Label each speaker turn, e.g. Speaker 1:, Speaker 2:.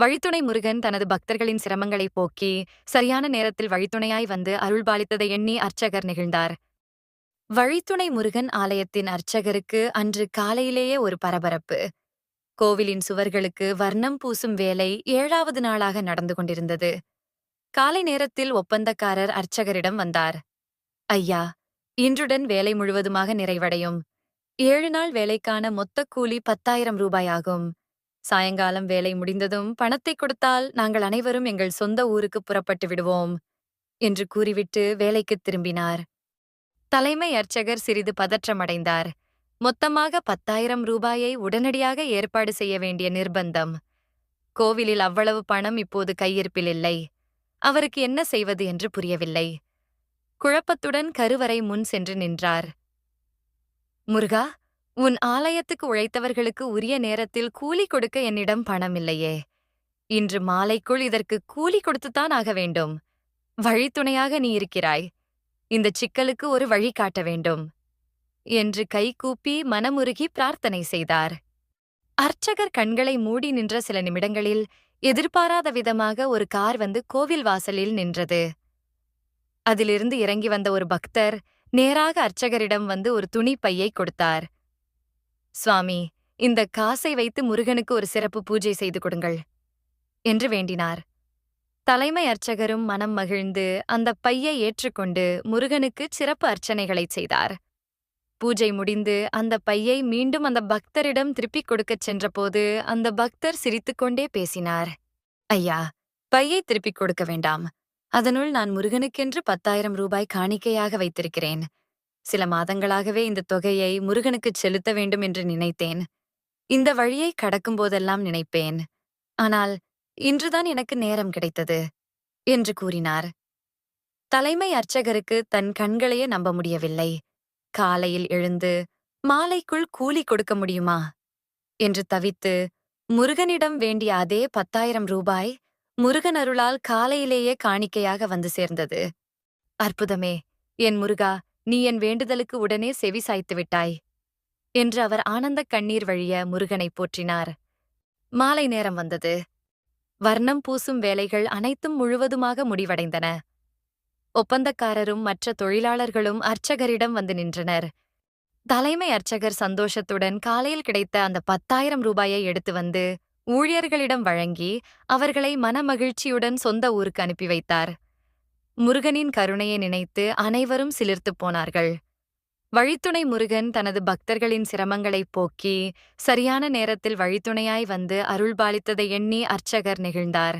Speaker 1: வழித்துணை முருகன் தனது பக்தர்களின் சிரமங்களை போக்கி சரியான நேரத்தில் வழித்துணையாய் வந்து அருள்பாலித்ததை எண்ணி அர்ச்சகர் நிகழ்ந்தார். வழித்துணை முருகன் ஆலயத்தின் அர்ச்சகருக்கு அன்று காலையிலேயே ஒரு பரபரப்பு. கோவிலின் சுவர்களுக்கு வர்ணம் பூசும் வேலை ஏழாவது நாளாக நடந்து கொண்டிருந்தது. காலை நேரத்தில் ஒப்பந்தக்காரர் அர்ச்சகரிடம் வந்தார். ஐயா இன்றுடன் வேலை முழுவதுமாக நிறைவடையும். ஏழு நாள் வேலைக்கான மொத்த கூலி பத்தாயிரம் ரூபாயாகும் சாயங்காலம் வேலை முடிந்ததும் பணத்தை கொடுத்தால் நாங்கள் அனைவரும் எங்கள் சொந்த ஊருக்கு புறப்பட்டு விடுவோம் என்று கூறிவிட்டு வேலைக்குத் திரும்பினார். தலைமை அர்ச்சகர் சிறிது பதற்றமடைந்தார். மொத்தமாக பத்தாயிரம் ரூபாயை உடனடியாக ஏற்பாடு செய்ய வேண்டிய நிர்பந்தம். கோவிலில் அவ்வளவு பணம் இப்போது கையிருப்பில் இல்லை. அவருக்கு என்ன செய்வது என்று புரியவில்லை. குழப்பத்துடன் கருவறை முன் சென்று நின்றார். முருகா உன் ஆலயத்துக்கு உழைத்தவர்களுக்கு உரிய நேரத்தில் கூலி கொடுக்க என்னிடம் பணம் இல்லையே. இன்று மாலைக்குள் இதற்கு கூலி கொடுத்துத்தான் ஆக வேண்டும். வழித்துணையாக நீ இருக்கிறாய். இந்த சிக்கலுக்கு ஒரு வழி காட்ட வேண்டும். என்று கைகூப்பி மனமுருகி பிரார்த்தனை செய்தார். அர்ச்சகர் கண்களை மூடி நின்ற சில நிமிடங்களில் எதிர்பாராத விதமாக ஒரு கார் வந்து கோவில் வாசலில் நின்றது. அதிலிருந்து இறங்கி வந்த ஒரு பக்தர் நேராக அர்ச்சகரிடம் வந்து ஒரு துணி பையை கொடுத்தார். சுவாமி இந்த காசை வைத்து முருகனுக்கு ஒரு சிறப்பு பூஜை செய்து கொடுங்கள் என்று வேண்டினார். தலைமை அர்ச்சகரும் மனம் மகிழ்ந்து அந்த பையை ஏற்றுக்கொண்டு முருகனுக்கு சிறப்பு அர்ச்சனைகளைச் செய்தார். பூஜை முடிந்து அந்த பையை மீண்டும் அந்த பக்தரிடம் திருப்பிக் கொடுக்கச் சென்றபோது அந்த பக்தர் சிரித்துக்கொண்டே பேசினார். ஐயா பையை திருப்பிக் கொடுக்க வேண்டாம். அதனுள் நான் முருகனுக்கென்று பத்தாயிரம் ரூபாய் காணிக்கையாக வைத்திருக்கிறேன். சில மாதங்களாகவே இந்த தொகையை முருகனுக்குச் செலுத்த வேண்டும் என்று நினைத்தேன். இந்த வழியை கடக்கும் போதெல்லாம் நினைப்பேன். ஆனால் இன்றுதான் எனக்கு நேரம் கிடைத்தது என்று கூறினார். தலைமை அர்ச்சகருக்கு தன் கண்களையே நம்ப முடியவில்லை. காலையில் எழுந்து மாலைக்குள் கூலி கொடுக்க முடியுமா? என்று தவித்து முருகனிடம் வேண்டிய அதே பத்தாயிரம் ரூபாய் முருகன் அருளால் காலையிலேயே காணிக்கையாக வந்து சேர்ந்தது. அற்புதமே! என் முருகா நீ என் வேண்டுதலுக்கு உடனே செவி சாய்த்து விட்டாய். என்று அவர் ஆனந்தக் கண்ணீர் வழிய முருகனை போற்றினார். மாலை நேரம் வந்தது. வர்ணம் பூசும் வேலைகள் அனைத்தும் முழுவதுமாக முடிவடைந்தன. ஒப்பந்தக்காரரும் மற்ற தொழிலாளர்களும் அர்ச்சகரிடம் வந்து நின்றனர். தலைமை அர்ச்சகர் சந்தோஷத்துடன் காலையில் கிடைத்த அந்த பத்தாயிரம் ரூபாயை எடுத்து வந்து ஊழியர்களிடம் வழங்கி அவர்களை மனமகிழ்ச்சியுடன் சொந்த ஊருக்கு அனுப்பி வைத்தார். முருகனின் கருணையை நினைத்து அனைவரும் சிலிர்த்துப் போனார்கள். வழித்துணை முருகன் தனது பக்தர்களின் சிரமங்களைப் போக்கி சரியான நேரத்தில் வழித்துணையாய் வந்து அருள்பாலித்ததை எண்ணி அர்ச்சகர் நெகிழ்ந்தார்.